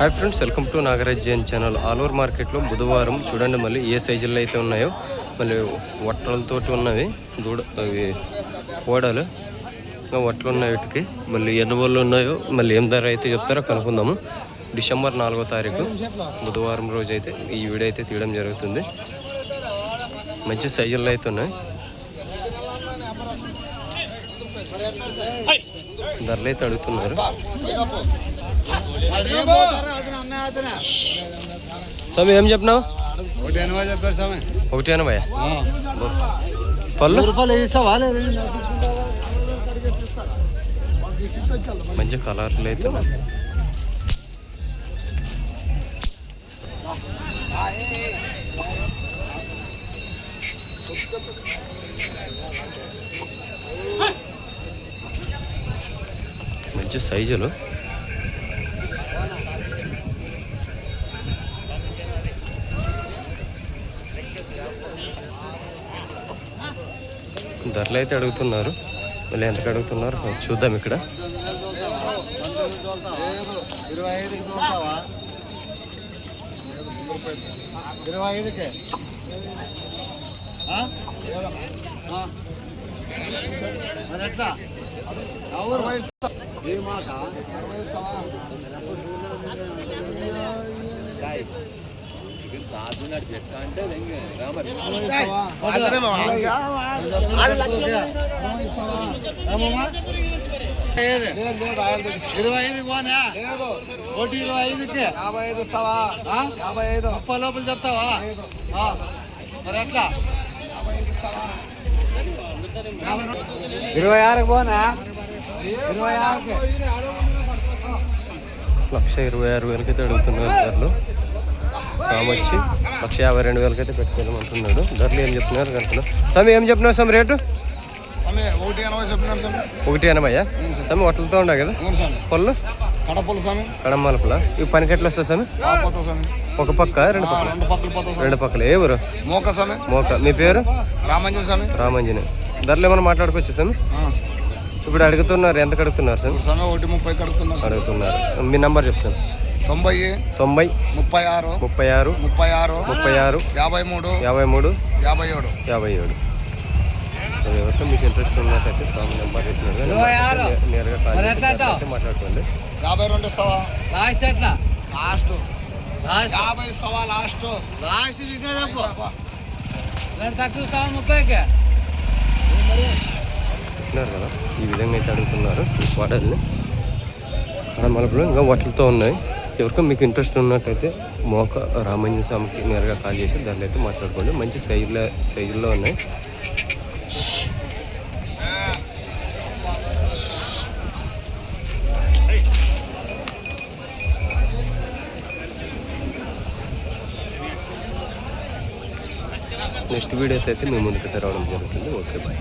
Hi friends welcome to Nagaraj Jain channel. All over మార్కెట్లో బుధవారం చూడండి మళ్ళీ ఏ సైజుల్లో అయితే ఉన్నాయో. మళ్ళీ వట్టలతోటి ఉన్నవి దూడ అవి ఓడలు. ఇంకా వట్టలు ఉన్నాయి వీటికి. మళ్ళీ ఎన్ని ఉన్నాయో మళ్ళీ ఏం ధర అయితే చెప్తారో కనుక్కుందాము. డిసెంబర్ నాలుగో తారీఖు బుధవారం రోజు అయితే ఈ వీడియో అయితే తీయడం జరుగుతుంది. మంచి సైజుల్లో అయితే ఉన్నాయి. ధరలు అయితే అడుగుతున్నారు. స్వామి ఏం చెప్పినావు? ఒకటి ఎనభై చెప్పారు స్వామి. ఒకటి ఎనభై. పళ్ళు? రూపాయలు వేసావా? లేదు. మంచి కలర్లు అయితే ఉన్నాయి. మంచి సైజులు. ధరలు అయితే అడుగుతున్నారు. మళ్ళీ ఎంతకు అడుగుతున్నారు? చూద్దాం ఇక్కడ. ఇరవై ఐదుకే మరి ఎట్లా? ఎవరు వయసు లేదు, లేదు. ఇరవై ఐదు పోనా ఒకటి ఇరవై ఐదుకి. యాభై ఐదు ఇస్తావా? యాభై ఐదు. ముప్పై లోపల చెప్తావా. మరి ఎట్లా? ఇరవై ఆరుకి పోనా? లక్ష ఇరవై ఆరు వేలకి అయితే అడుగుతున్నారు ధరలు. సామ్ వచ్చి లక్ష యాభై రెండు వేలకి అయితే పెట్టుకోవాలమంటున్నాడు ధరలు ఏం చెప్తున్నారు కనుక స్వామి ఏం చెప్తున్నావు స్వామి రేటు? ఒకటి ఎనభై చెప్పినాను స్వామి ఒకటి ఎనభైయా? స్వామి వట్టలతో ఉండవు కదా? పళ్ళు? కడపలు స్వామి కడమలపల ఇవి పనికెట్లు వస్తాయి స్వామి ఒక పక్క రెండు పక్కల? రెండు పక్కలు ఏ ఊరు? మోక స్వామి మోక. మీ పేరు? రామంజన్ స్వామి రామంజని. ధరలు ఏమైనా మాట్లాడుకోవచ్చు స్వామి ఇప్పుడు అడుగుతున్నారు ఎంత ఇప్పుడు స్వామి ఒకటి ముప్పై కడుతున్నారు స్వామి అడుగుతున్నారు. మీ నంబర్ చెప్తాను తొంభై తొంభై ముప్పై ఆరు ముప్పై ఆరు ముప్పై ఆరు ముప్పై ఆరు యాభై మూడు యాభై మూడు యాభై ఏడు. యాభై ఏడు. సో ఎవరితో మీకు ఇంట్రెస్ట్ ఉన్నట్టయితే స్వామి నెంబర్ చెప్పినాడు. కానీ ఇరవై ఆరు. నేరుగా కాల్ మరి చేసి ఎట్లా అంటావ్? అయితే మాట్లాడుకోండి. యాభై రెండు ఇస్తావా లాస్ట్ ఎట్లా? లాస్ట్. లాస్ట్. యాభై ఇస్తావా లాస్ట్. లాస్ట్ రెండు తక్కువ ఇస్తావా ముప్పైకి. అడుగుతున్నారు కదా? ఈ విధంగా అయితే అడుగుతున్నారు ఈ వాడల్ని అక్కడ మలుపులు ఇంకా వాటితో ఉన్నాయి. ఎవరికో మీకు ఇంట్రెస్ట్ ఉన్నట్టయితే మోక రామంజన్ స్వామికి నేరుగా కాల్ చేసి దాంట్లో అయితే మాట్లాడుకోండి. మంచి సైజులో సైజుల్లో ఉన్నాయి. నెక్స్ట్ వీడియోతో అయితే మేము ముందుకు రావడం జరుగుతుంది. Okay bye.